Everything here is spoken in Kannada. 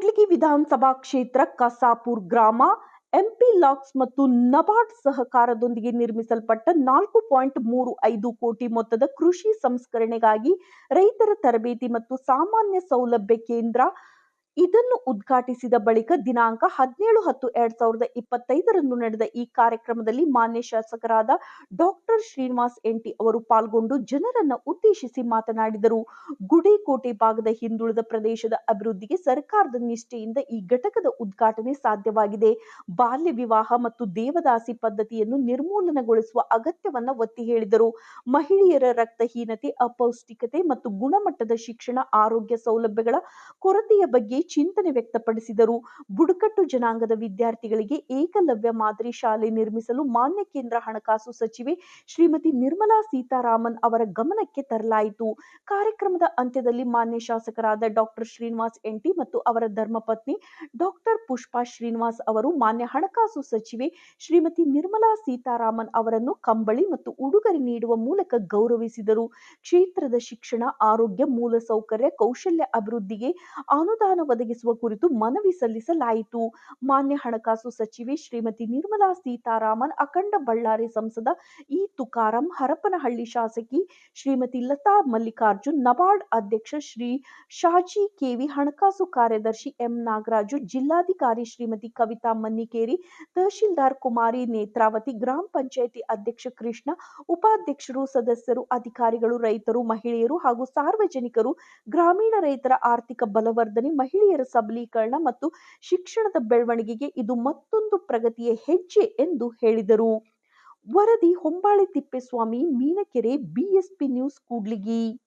ಕೂಡ್ಲಿಗಿ ವಿಧಾನಸಭಾ ಕ್ಷೇತ್ರ ಕಸಾಪುರ್ ಗ್ರಾಮ, ಎಂಪಿ ಲಾಕ್ಸ್ ಮತ್ತು ನಬಾರ್ಡ್ ಸಹಕಾರದೊಂದಿಗೆ ನಿರ್ಮಿಸಲ್ಪಟ್ಟ ನಾಲ್ಕು ಪಾಯಿಂಟ್ ಮೂರು ಐದು ಕೋಟಿ ಮೊತ್ತದ ಕೃಷಿ ಸಂಸ್ಕರಣೆಗಾಗಿ ರೈತರ ತರಬೇತಿ ಮತ್ತು ಸಾಮಾನ್ಯ ಸೌಲಭ್ಯ ಕೇಂದ್ರ ಇದನ್ನು ಉದ್ಘಾಟಿಸಿದ ಬಳಿಕ ದಿನಾಂಕ ಹದಿನೇಳು ಹತ್ತು ಎರಡ್ ಸಾವಿರದ ಇಪ್ಪತ್ತೈದರಂದು ನಡೆದ ಈ ಕಾರ್ಯಕ್ರಮದಲ್ಲಿ ಮಾನ್ಯ ಶಾಸಕರಾದ ಡಾಕ್ಟರ್ ಶ್ರೀನಿವಾಸ್ ಎಂಟಿ ಅವರು ಪಾಲ್ಗೊಂಡು ಜನರನ್ನು ಉದ್ದೇಶಿಸಿ ಮಾತನಾಡಿದರು. ಗುಡಿಕೋಟೆ ಭಾಗದ ಹಿಂದುಳಿದ ಪ್ರದೇಶದ ಅಭಿವೃದ್ಧಿಗೆ ಸರ್ಕಾರದ ನಿಷ್ಠೆಯಿಂದ ಈ ಘಟಕದ ಉದ್ಘಾಟನೆ ಸಾಧ್ಯವಾಗಿದೆ. ಬಾಲ್ಯ ವಿವಾಹ ಮತ್ತು ದೇವದಾಸಿ ಪದ್ಧತಿಯನ್ನು ನಿರ್ಮೂಲನಗೊಳಿಸುವ ಅಗತ್ಯವನ್ನ ಒತ್ತಿ ಹೇಳಿದರು. ಮಹಿಳೆಯರ ರಕ್ತಹೀನತೆ, ಅಪೌಷ್ಟಿಕತೆ ಮತ್ತು ಗುಣಮಟ್ಟದ ಶಿಕ್ಷಣ, ಆರೋಗ್ಯ ಸೌಲಭ್ಯಗಳ ಕೊರತೆಯ ಬಗ್ಗೆ ಚಿಂತನೆ ವ್ಯಕ್ತಪಡಿಸಿದರು. ಬುಡಕಟ್ಟು ಜನಾಂಗದ ವಿದ್ಯಾರ್ಥಿಗಳಿಗೆ ಏಕಲವ್ಯ ಮಾದರಿ ಶಾಲೆ ನಿರ್ಮಿಸಲು ಮಾನ್ಯ ಕೇಂದ್ರ ಹಣಕಾಸು ಸಚಿವೆ ಶ್ರೀಮತಿ ನಿರ್ಮಲಾ ಸೀತಾರಾಮನ್ ಅವರ ಗಮನಕ್ಕೆ ತರಲಾಯಿತು. ಕಾರ್ಯಕ್ರಮದ ಅಂತ್ಯದಲ್ಲಿ ಮಾನ್ಯ ಶಾಸಕರಾದ ಡಾಕ್ಟರ್ ಶ್ರೀನಿವಾಸ್ ಎಂಟಿ ಮತ್ತು ಅವರ ಧರ್ಮಪತ್ನಿ ಡಾಕ್ಟರ್ ಪುಷ್ಪಾ ಶ್ರೀನಿವಾಸ್ ಅವರು ಮಾನ್ಯ ಹಣಕಾಸು ಸಚಿವೆ ಶ್ರೀಮತಿ ನಿರ್ಮಲಾ ಸೀತಾರಾಮನ್ ಅವರನ್ನು ಕಂಬಳಿ ಮತ್ತು ಉಡುಗೊರೆ ನೀಡುವ ಮೂಲಕ ಗೌರವಿಸಿದರು. ಕ್ಷೇತ್ರದ ಶಿಕ್ಷಣ, ಆರೋಗ್ಯ, ಮೂಲಸೌಕರ್ಯ, ಕೌಶಲ್ಯ ಅಭಿವೃದ್ಧಿಗೆ ಅನುದಾನ ಒದಗಿಸುವ ಕುರಿತು ಮನವಿ ಸಲ್ಲಿಸಲಾಯಿತು. ಮಾನ್ಯ ಹಣಕಾಸು ಸಚಿವೆ ಶ್ರೀಮತಿ ನಿರ್ಮಲಾ ಸೀತಾರಾಮನ್, ಅಖಂಡ ಬಳ್ಳಾರಿ ಸಂಸದ ಇ ತುಕಾರಾಂ, ಹರಪನಹಳ್ಳಿ ಶಾಸಕಿ ಶ್ರೀಮತಿ ಲತಾ ಮಲ್ಲಿಕಾರ್ಜುನ್, ನಬಾರ್ಡ್ ಅಧ್ಯಕ್ಷ ಶ್ರೀ ಶಾಜಿ ಕೆವಿ, ಹಣಕಾಸು ಕಾರ್ಯದರ್ಶಿ ಎಂ ನಾಗರಾಜು, ಜಿಲ್ಲಾಧಿಕಾರಿ ಶ್ರೀಮತಿ ಕವಿತಾ ಮನ್ನಿಕೇರಿ, ತಹಶೀಲ್ದಾರ್ ಕುಮಾರಿ ನೇತ್ರಾವತಿ, ಗ್ರಾಮ ಪಂಚಾಯಿತಿ ಅಧ್ಯಕ್ಷ ಕೃಷ್ಣ, ಉಪಾಧ್ಯಕ್ಷರು, ಸದಸ್ಯರು, ಅಧಿಕಾರಿಗಳು, ರೈತರು, ಮಹಿಳೆಯರು ಹಾಗೂ ಸಾರ್ವಜನಿಕರು, ಗ್ರಾಮೀಣ ರೈತರ ಆರ್ಥಿಕ ಬಲವರ್ಧನೆ ಮಹಿಳೆಯರ ಸಬಲೀಕರಣ ಮತ್ತು ಶಿಕ್ಷಣದ ಬೆಳವಣಿಗೆಗೆ ಇದು ಮತ್ತೊಂದು ಪ್ರಗತಿಯ ಹೆಜ್ಜೆ ಎಂದು ಹೇಳಿದರು. ವರದಿ ಹೊಂಬಾಳೆ ತಿಪ್ಪೇಸ್ವಾಮಿ, ಮೀನಕೆರೆ ಬಿಎಸ್ಪಿ ನ್ಯೂಸ್, ಕೂಡ್ಲಿಗಿ.